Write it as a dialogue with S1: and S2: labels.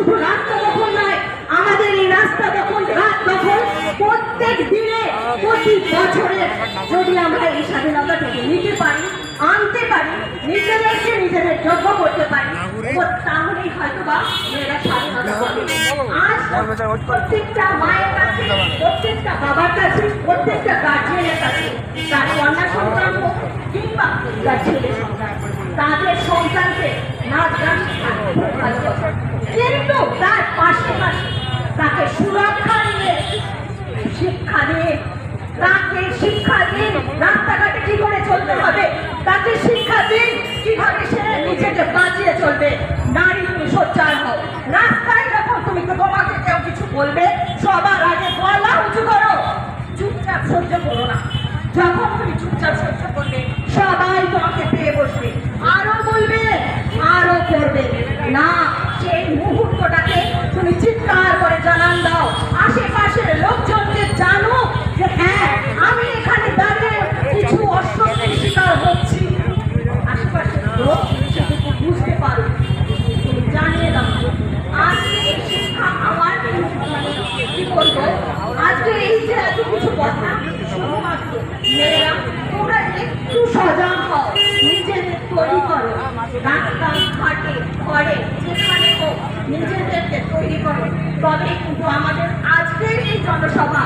S1: শুধু রাস্তা দখল নয়, আমাদের এই রাস্তা দখল রাত দখল প্রত্যেক দিনে প্রতি বছরে যদি আমরা এই স্বাধীনতাটাকে নিতে পারি, আনতে পারি, নিজেদেরকে নিজেদের যোগ্য করতে পারি তাহলেই হয়তো বা মেয়েরা স্বাধীনতা পাবে আজ প্রত্যেকটা মায়ের কাছে, প্রত্যেকটা বাবার কাছে, প্রত্যেকটা গার্জিয়ানের কাছে তার কন্যা সন্তান হোক কিংবা তার ছেলে সন্তান তাদের সন্তানকে নাচ গান ভালোবাসে। কিন্তু তার পাশাপাশি তাকে সুরক্ষা দিয়ে শিক্ষা দিয়ে তাকে শিক্ষা দিন, রাস্তাঘাটে কি করে চলতে হবে? তাকে শিক্ষা দিন, কীভাবে সে নিজেকে বাঁচিয়ে চলবে? নারী তুমি সোচ্চার হও। রাস্তায় যখন তুমি তোমাকে কেউ কিছু বলবে, সবার আগে গলা উঁচু করো। চুপচাপ সহ্য করো না। যখন মেয়েরা হও। নিজেদের তৈরি করো রাস্তা ঘাটে ঘরে যেখানে নিজেদেরকে তৈরি করো। তবে কিন্তু আমাদের আজকের এই জনসভা